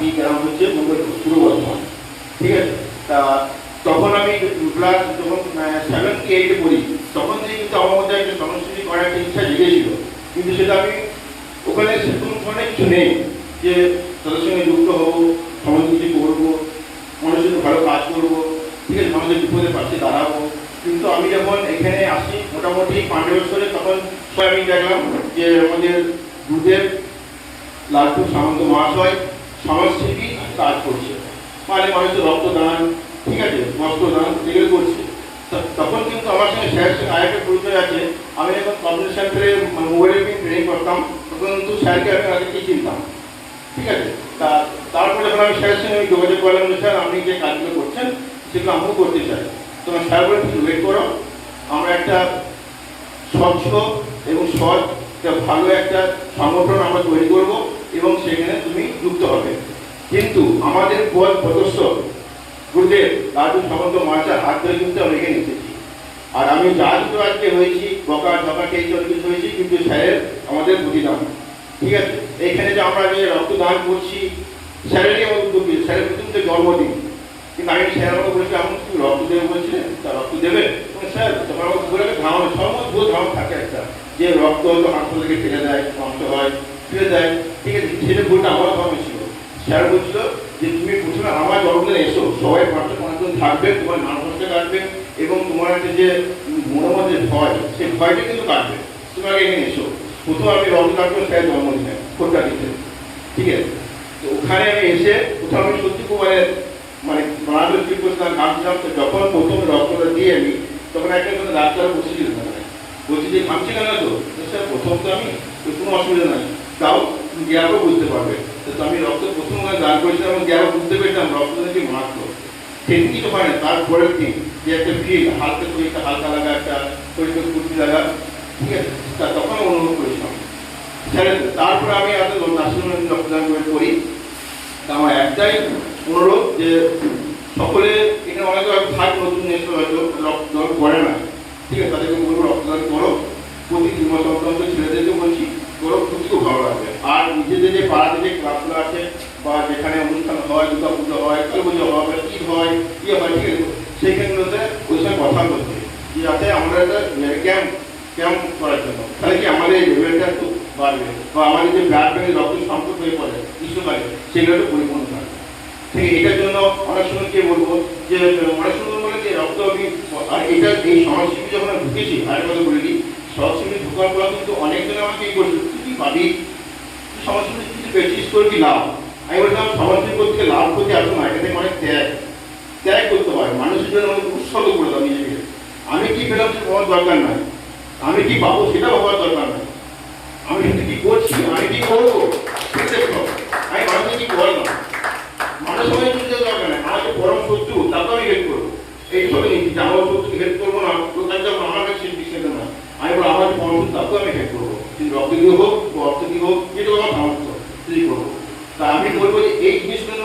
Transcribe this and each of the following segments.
বাকি গ্রাম হচ্ছে মুম্বাই পূর্ব বর্ধমান ঠিক আছে? তা তখন আমি ক্লাস যখন সেভেন কি এইটে পড়ি, তখন থেকে কিন্তু আমার মধ্যে একটা সংস্কৃতি করার একটা ইচ্ছা জেগেছিল। কিন্তু সেটা আমি ওখানে সেরকম ধরনের কিছু নেই যে তাদের সঙ্গে যুক্ত হব সমাজনীতি করব, মানুষের ভালো কাজ করব, ঠিক আছে? মানুষের বিপদে পাশে দাঁড়াবো। কিন্তু আমি যখন এখানে আসি, মোটামুটি পাঁচ বছরে তখন আমি দেখলাম যে আমাদের গুরুদেব লালটু সামন্ত মহাশয় সমাজসেবী কাজ করছে। মানে মানুষের রক্তদান, ঠিক আছে বস্ত্রদান এগুলো করছে। তখন কিন্তু আমার সঙ্গে স্যারের আরেকটা পরিচয় আছে। আমি যখন কমিউনিটি সেন্টারে মোবাইলে ট্রেনিং করতাম, তখন কিন্তু স্যারকে আমি আগেকেই চিনতাম, ঠিক আছে? তা তারপরে যখন আমি স্যারের সঙ্গে যোগাযোগ করলাম যে, স্যার, আপনি যে কাজগুলো করছেন, সেগুলো আমিও করতে চাই। তখন স্যার বলে তুমি ওয়েট করো। আমরা একটা স্বচ্ছ এবং সৎ, একটা ভালো একটা সংগঠন আমরা তৈরি করব। এবং সেখানে তুমি যুক্ত হবে। কিন্তু আমাদের পদ সদস্য গুরুদেব লাডু সামন্ত মার্চার হাত ধরে কিন্তু আমরা এখানে এসেছি আর আমি যা দুটো আজকে হয়েছি, বকা ঢকা খেয়ে চলে কিছু হয়েছি কিন্তু স্যারের আমাদের প্রতিদান। ঠিক আছে? এইখানে যে আমরা যে রক্তদান করছি, স্যারেরই আমার উদ্যোগ। স্যারের প্রথম তো জন্মদিন। কিন্তু আমি স্যার আমাকে বলেছি আমি তুমি রক্ত দেবে? বলছিলেন তা রক্ত দেবে? স্যার, তোমার আমাকে বলে সময় ভুল ধারণা থাকে একটা। যে রক্ত হয়তো হাসপাতাল থেকে ফেলে দেয়, নষ্ট হয়। ফেলে দেয় ঠিক আছে সেটা ভুলটা আমার ধর্ম ছিল। স্যার বলছিল যে, তুমি প্রথমে আমার জন্মদিনে এসো, সবাই পাঁচশো পাঁচজন থাকবে, তোমার নাম কষ্ট কাটবে এবং তোমার একটা যে মনের মধ্যে ভয়, সেই ভয়টা কিন্তু কাটবে। তুমি আগে এখানে এসো। প্রথম আমি রক্ত কাটবো, স্যার জন্মদিনে খোঁজটা দিতে। ঠিক আছে? তো ওখানে আমি এসে কোথাও আমি সত্যি খুব মানে মানে বাংলাদেশ কি করছিলাম ঘামছিলাম তো যখন প্রথম রক্তটা দিয়ে আমি, তখন একটা কোনো ডাক্তার বসেছিল বলছি যে, ঘামছি কেন তো? স্যার, প্রথম তো আমি কোনো অসুবিধা নাই। তাও গ্যাপও বুঝতে পারবে। তো আমি রক্ত প্রথম দান করেছিলাম এবং গ্যাপও বুঝতে পেরেছিলাম রক্ত নাকি মাত্র কিছু হয় না, তারপরের দিন যে একটা ফিল হালকা শরীরটা হালকা লাগা, একটা শরীরটা কুর্তি লাগা, ঠিক আছে? তা তখন অনুভব করেছিলাম। তারপরে আমি এত নার্সিংহোমে রক্তদান করে করি। তা আমার একটাই অনুরোধ যে সকলে এখানে অনেক থাক নতুন এসে হয়তো রক্তদান করে না। ঠিক আছে? তাদেরকে বলব রক্তদান করো। প্রতি তিন মাস অন্তত ছেলেদেরকে বলছি করো খুব ভালো লাগবে আর নিজেদের যে পাড়াতে যে ক্লাবগুলো আছে বা যেখানে অনুষ্ঠান হয় দুর্গা পুজো হয় কালী পুজো হয়, বা ঈদ হয় ইয়ে হয়, ঠিক আছে? সেইখানগুলোতে ওই সময় কথা বলতে যে যাতে আমরা একটা ক্যাম্প ক্যাম্প করার জন্য। তাহলে কি আমাদের এই লেভেলটা একটু বাড়বে? বা আমাদের যে ব্লাড ব্যাংকের রক্ত সংকট হয়ে পড়ে গ্রীষ্মকালে সেগুলো একটু পরিপূর্ণ থাকবে ঠিক এটার জন্য অনেক সময় কে বলব? যে, অনেক সময় বলে যে, রক্ত আমি, আর এটা, এই সমাজসেবী যখন ঢুকেছি আরেক কথা বলে দিই সমাজসেবী ঢোকার পর কিন্তু অনেকজন আমাকে এই বলছে তুই কি পাবি সমাজসেবী কিছু পেয়েছিস তোর কি লাভ? আমি বললাম সমাজসেবী করতে লাভ করতে আসব না অনেক ত্যাগ। ত্যাগ করতে পারে মানুষের জন্য অনেক উৎসর্গ করতাম নিজেকে। আমি কি পেলাম সেটা ভাবার দরকার নাই। আমি কি পাবো সেটা ভাবার দরকার নাই। আমি কি করছি? আমি কি করব সেটা দেখতে হবে। আমি মানুষকে কি করলাম মানুষ সবাই বুঝতে দরকার নেই আমার যে পরম শত্রু তাকে আমি হেল্প করব এই সবে নীতি যে আমার শত্রুকে হেল্প করব না তো তার জন্য আমার কাছে বিষয়টা না আমি বলব আমার যে পরম শত্রু তাকেও আমি হেল্প করব কিন্তু রক্ত দিয়ে হোক বা অর্থ দিয়ে হোক যেটা আমার সামর্থ্য সেটাই করব তা আমি বলব যে এই জিনিসগুলো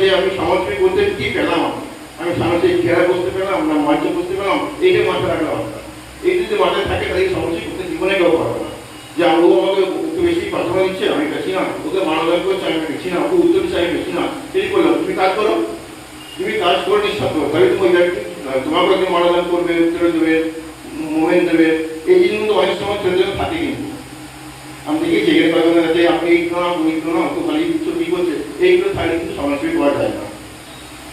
যে আমি সমাজকে বলতে কি পেলাম? আমি সামনে খেলা বসতে পেলাম না মঞ্চে বসতে পেলাম? এইটা মাথায় রাখলে হবে না এই যদি মাথায় থাকে, তাহলে এই সমস্যা করতে জীবনে কেউ পারবে না। যে ও আমাকে বেশি প্রার্থনা দিচ্ছে, আমি বেশি না। ওকে মানবান করছে, আমি বেশি না। ওকে উত্তর দিচ্ছে, আমি বেশি না। এই করলাম তুমি কাজ করো। তুমি কাজ করে করো। তাহলে তুমি তোমাকে করবে, উত্তর দেবে মোমেন্ট দেবে। এই জিনিসগুলো অনেক সময় ছেলেদের থাকে কিন্তু। আমি দেখেছি কয়েকজন আছে আপনি না তো খালি কি করছে? সেইগুলো থাকলে কিন্তু সমাজকে করা যায় না।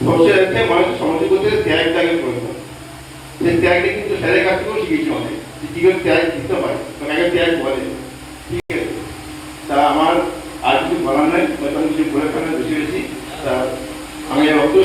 সবচেয়ে একটা মানুষের সমাজে করতে ত্যাগ ত্যাগের প্রয়োজন সেই ত্যাগটা কিন্তু স্যারের কাছ থেকেও শিখেছি অনেক যে কী করে ত্যাগ দিতে পারে তখন আগে ত্যাগ বলে। ঠিক আছে? তা আমার আর কিছু বলার নাই, হয়তো আমি কিছু বলে ফেলার বেশি বেশি। তা আমি আর বক্তব্য